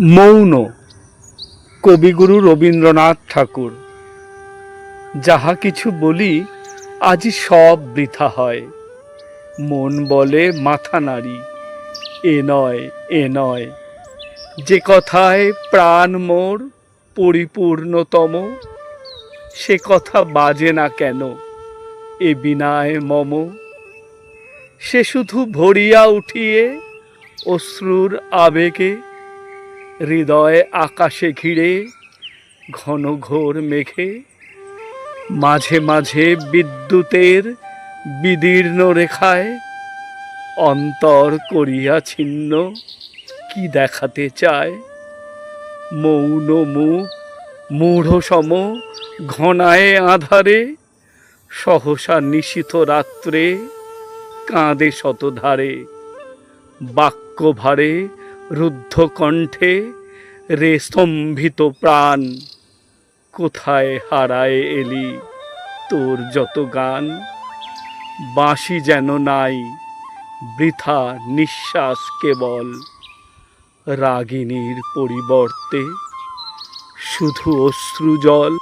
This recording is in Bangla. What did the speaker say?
মৌন কবিগুরু রবীন্দ্রনাথ ঠাকুর। যাহা কিছু বলি, আজি সব বৃথা হয়। মন বলে মাথা নাড়ি, এ নয় এ নয়। যে কথায় প্রাণ মোর পরিপূর্ণতম, সে কথা বাজে না কেন, এ বিনায় মম। সে শুধু ভরিয়া উঠিয়ে অশ্রুর আবেগে, হৃদয় আকাশে ঘিরে, ঘন ঘোর মেঘে, মাঝে মাঝে বিদ্যুতের বিদীর্ণ রেখায় অন্তর করিয়া ছিন্ন কি দেখাতে চায়? মৌন মুখ মূঢ় সম ঘনায় আধারে, সহসা নিশীথ রাত্রে কাঁদে শতধারে বাক্য ভারে রুদ্ধ কণ্ঠে রে স্তম্ভিত প্রাণ, কোথায় হারায় এলি তোর যত গান? বাঁশি যেন নাই, বৃথা নিঃশ্বাস কেবল, রাগিনীর পরিবর্তে শুধু অশ্রুজল